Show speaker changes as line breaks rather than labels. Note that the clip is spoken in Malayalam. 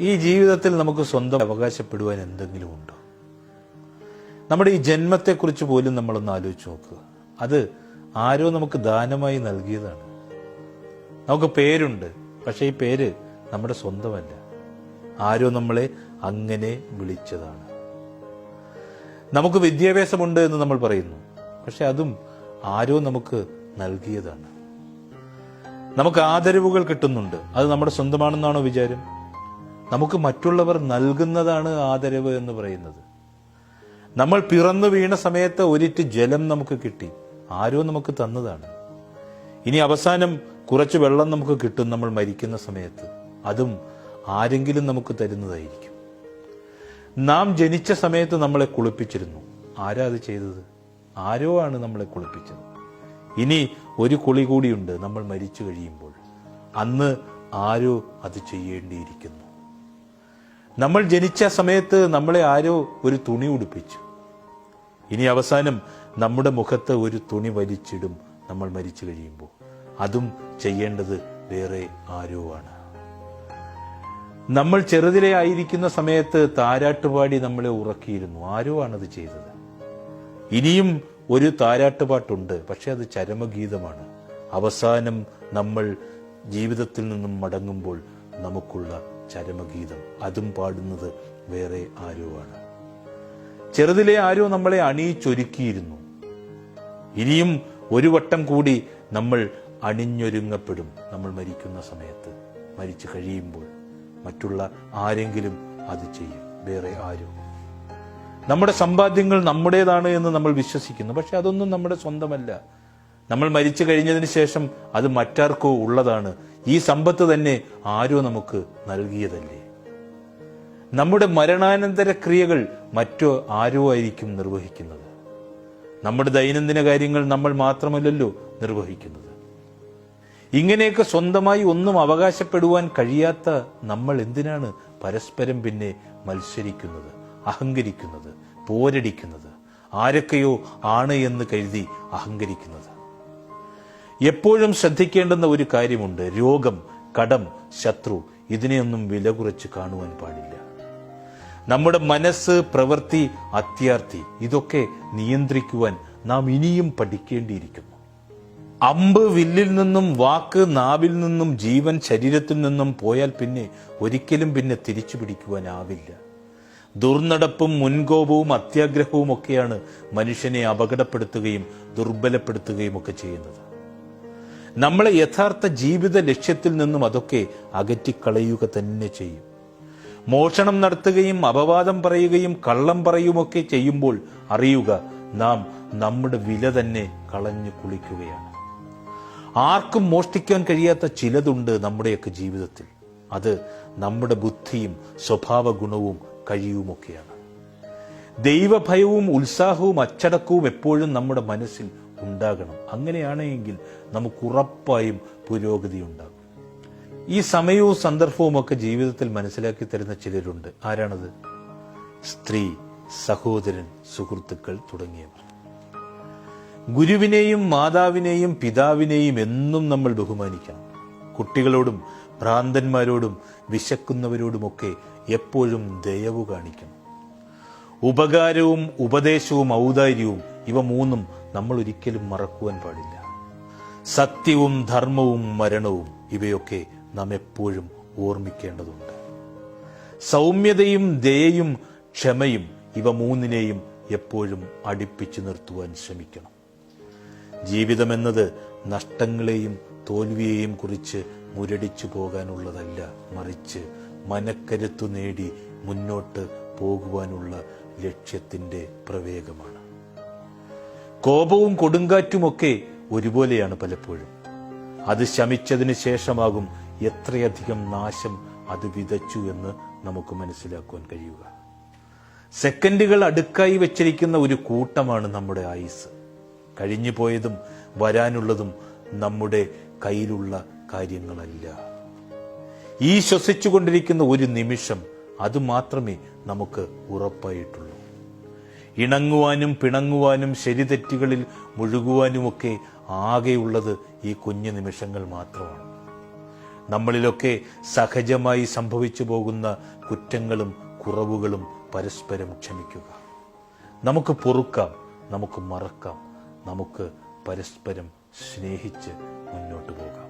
ഈ ജീവിതത്തിൽ നമുക്ക് സ്വന്തം അവകാശപ്പെടുവാൻ എന്തെങ്കിലും ഉണ്ടോ? നമ്മുടെ ഈ ജന്മത്തെക്കുറിച്ച് പോലും നമ്മളൊന്ന് ആലോചിച്ച് നോക്കുക അത് ആരോ നമുക്ക് ദാനമായി നൽകിയതാണ്. നമുക്ക് പേരുണ്ട് പക്ഷേ ഈ പേര് നമ്മുടെ സ്വന്തമല്ല. ആരോ നമ്മളെ അങ്ങനെ വിളിച്ചതാണ്. നമുക്ക് വിദ്യാഭ്യാസമുണ്ട് എന്ന് നമ്മൾ പറയുന്നു പക്ഷെ അതും ആരോ നമുക്ക് നൽകിയതാണ്. നമുക്ക് ആദരവുകൾ കിട്ടുന്നുണ്ട്. അത് നമ്മുടെ സ്വന്തമാണെന്നാണോ വിചാരം? നമുക്ക് മറ്റുള്ളവർ നൽകുന്നതാണ് ആദരവ് എന്ന് പറയുന്നത്. നമ്മൾ പിറന്നു വീണ സമയത്ത് ഒരിറ്റ് ജലം നമുക്ക് കിട്ടി. ആരോ നമുക്ക് തന്നതാണ്. ഇനി അവസാനം കുറച്ച് വെള്ളം നമുക്ക് കിട്ടും നമ്മൾ മരിക്കുന്ന സമയത്ത്. അതും ആരെങ്കിലും നമുക്ക് തരുന്നതായിരിക്കും. നാം ജനിച്ച സമയത്ത് നമ്മളെ കുളിപ്പിച്ചിരുന്നു. ആരാ അത് ചെയ്തത്? ആരോ ആണ് നമ്മളെ കുളിപ്പിച്ചത്. ഇനി ഒരു കുളി കൂടിയുണ്ട് നമ്മൾ മരിച്ചു കഴിയുമ്പോൾ. അന്ന് ആരോ അത് ചെയ്യേണ്ടിയിരിക്കുന്നു. നമ്മൾ ജനിച്ച സമയത്ത് നമ്മളെ ആരോ ഒരു തുണി ഉടുപ്പിച്ചു. ഇനി അവസാനം നമ്മുടെ മുഖത്ത് ഒരു തുണി വലിച്ചിടും നമ്മൾ മരിച്ചു കഴിയുമ്പോൾ. അതും ചെയ്യേണ്ടത് വേറെ ആരോ ആണ്. നമ്മൾ ചെറുതിലെ ആയിരിക്കുന്ന സമയത്ത് താരാട്ടുപാടി നമ്മളെ ഉറക്കിയിരുന്നു. ആരോ ആണത് ചെയ്തത്. ഇനിയും ഒരു താരാട്ടുപാട്ടുണ്ട് പക്ഷെ അത് ചരമഗീതമാണ്. അവസാനം നമ്മൾ ജീവിതത്തിൽ നിന്നും മടങ്ങുമ്പോൾ നമുക്കുള്ള ചരമഗീതം. അതും പാടുന്നത് വേറെ ആരോ ആണ് ചെറുതിലെ ആരോ നമ്മളെ അണിയിച്ചൊരുക്കിയിരുന്നു. ഇനിയും ഒരു വട്ടം കൂടി നമ്മൾ അണിഞ്ഞൊരുങ്ങപ്പെടും. നമ്മൾ മരിക്കുന്ന സമയത്ത്. മരിച്ചു കഴിയുമ്പോൾ. മറ്റുള്ള ആരെങ്കിലും അത് ചെയ്യും. വേറെ ആരും. നമ്മുടെ സമ്പാദ്യങ്ങൾ നമ്മുടേതാണ് എന്ന് നമ്മൾ വിശ്വസിക്കുന്നു. പക്ഷെ അതൊന്നും നമ്മുടെ സ്വന്തമല്ല. നമ്മൾ മരിച്ചു കഴിഞ്ഞതിന് ശേഷം അത് മറ്റാർക്കോ ഉള്ളതാണ്. ഈ സമ്പത്ത് തന്നെ ആരോ നമുക്ക് നൽകിയതല്ലേ? നമ്മുടെ മരണാനന്തര ക്രിയകൾ മറ്റോ ആരോ ആയിരിക്കും നിർവഹിക്കുന്നത്. നമ്മുടെ ദൈനംദിന കാര്യങ്ങൾ നമ്മൾ മാത്രമല്ലല്ലോ നിർവഹിക്കുന്നത്. ഇങ്ങനെയൊക്കെ സ്വന്തമായി ഒന്നും അവകാശപ്പെടുവാൻ കഴിയാത്ത നമ്മൾ എന്തിനാണ് പരസ്പരം പിന്നെ മത്സരിക്കുന്നത് അഹങ്കരിക്കുന്നത് പോരടിക്കുന്നത്? ആരൊക്കെയോ ആണ് എന്ന് കരുതി അഹങ്കരിക്കുന്നത്. എപ്പോഴും ശ്രദ്ധിക്കേണ്ടുന്ന ഒരു കാര്യമുണ്ട്. രോഗം കടം ശത്രു. ഇതിനെയൊന്നും വില കുറച്ച് കാണുവാൻ പാടില്ല. നമ്മുടെ മനസ്സ് പ്രവൃത്തി അത്യാർത്ഥി ഇതൊക്കെ നിയന്ത്രിക്കുവാൻ നാം ഇനിയും പഠിക്കേണ്ടിയിരിക്കുന്നു. അമ്പ് വില്ലിൽ നിന്നും വാക്ക് നാവിൽ നിന്നും ജീവൻ ശരീരത്തിൽ നിന്നും പോയാൽ പിന്നെ ഒരിക്കലും പിന്നെ തിരിച്ചു പിടിക്കുവാനാവില്ല. ദുർനടപ്പും മുൻകോപവും അത്യാഗ്രഹവും ഒക്കെയാണ് മനുഷ്യനെ അപകടപ്പെടുത്തുകയും ദുർബലപ്പെടുത്തുകയും ഒക്കെ ചെയ്യുന്നത്. നമ്മളെ യഥാർത്ഥ ജീവിത ലക്ഷ്യത്തിൽ നിന്നും അതൊക്കെ അകറ്റിക്കളയുക തന്നെ ചെയ്യും. മോഷണം നടത്തുകയും അപവാദം പറയുകയും കള്ളം പറയുമൊക്കെ ചെയ്യുമ്പോൾ അറിയുക നാം നമ്മുടെ വില തന്നെ കളഞ്ഞു കുളിക്കുകയാണ്. ആർക്കും മോഷ്ടിക്കാൻ കഴിയാത്ത ചിലതുണ്ട് നമ്മുടെയൊക്കെ ജീവിതത്തിൽ. അത് നമ്മുടെ ബുദ്ധിയും സ്വഭാവ ഗുണവും കഴിയുമൊക്കെയാണ്. ദൈവഭയവും ഉത്സാഹവും അച്ചടക്കവും എപ്പോഴും നമ്മുടെ മനസ്സിൽ ഉണ്ടാകണം. അങ്ങനെയാണെങ്കിൽ നമുക്ക് ഉറപ്പായും പുരോഗതി ഉണ്ടാകും ഈ സമയവും സന്ദർഭവും ഒക്കെ ജീവിതത്തിൽ മനസ്സിലാക്കി തരുന്ന ചിലരുണ്ട്. ആരാണത്? സ്ത്രീ സഹോദരൻ സുഹൃത്തുക്കൾ തുടങ്ങിയവർ. ഗുരുവിനെയും മാതാവിനെയും പിതാവിനെയും എന്നും നമ്മൾ ബഹുമാനിക്കണം. കുട്ടികളോടും ഭ്രാന്തന്മാരോടും വിശക്കുന്നവരോടുമൊക്കെ എപ്പോഴും ദയവ് കാണിക്കണം. ഉപകാരവും ഉപദേശവും ഔദാര്യവും ഇവ മൂന്നും നമ്മൾ ഒരിക്കലും മറക്കുവാൻ പാടില്ല. സത്യവും ധർമ്മവും മരണവും ഇവയൊക്കെ നാം എപ്പോഴും ഓർമ്മിക്കേണ്ടതുണ്ട്. സൗമ്യതയും ദയയും ക്ഷമയും ഇവ മൂന്നിനെയും എപ്പോഴും അടുപ്പിച്ചു നിർത്തുവാൻ ശ്രമിക്കണം. ജീവിതമെന്നത് നഷ്ടങ്ങളെയും തോൽവിയെയും കുറിച്ച് മുരടിച്ചു പോകാനുള്ളതല്ല മറിച്ച് മനക്കരുത്തു നേടി മുന്നോട്ട് പോകുവാനുള്ള ലക്ഷ്യത്തിന്റെ പ്രവേഗമാണ്. കോപവും കൊടുങ്കാറ്റുമൊക്കെ ഒരുപോലെയാണ് പലപ്പോഴും. അത് ശമിച്ചതിന് ശേഷമാകും എത്രയധികം നാശം അത് വിതച്ചു എന്ന് നമുക്ക് മനസ്സിലാക്കുവാൻ കഴിയുക. സെക്കൻഡുകൾ അടുക്കായി വെച്ചിരിക്കുന്ന ഒരു കൂട്ടമാണ് നമ്മുടെ ആയുസ്. കഴിഞ്ഞു പോയതും വരാനുള്ളതും നമ്മുടെ കയ്യിലുള്ള കാര്യങ്ങളല്ല. ഈ ശ്വസിച്ചുകൊണ്ടിരിക്കുന്ന ഒരു നിമിഷം അത് മാത്രമേ നമുക്ക് ഉറപ്പായിട്ടുള്ളൂ. ഇണങ്ങുവാനും പിണങ്ങുവാനും ശരിതെറ്റുകളിൽ മുഴുകുവാനുമൊക്കെ ആകെയുള്ളത് ഈ കുഞ്ഞു നിമിഷങ്ങൾ മാത്രമാണ്. നമ്മളിലൊക്കെ സഹജമായി സംഭവിച്ചു പോകുന്ന കുറ്റങ്ങളും കുറവുകളും പരസ്പരം ക്ഷമിക്കുക. നമുക്ക് പൊറുക്കാം നമുക്ക് മറക്കാം നമുക്ക് പരസ്പരം സ്നേഹിച്ച് മുന്നോട്ട് പോകാം.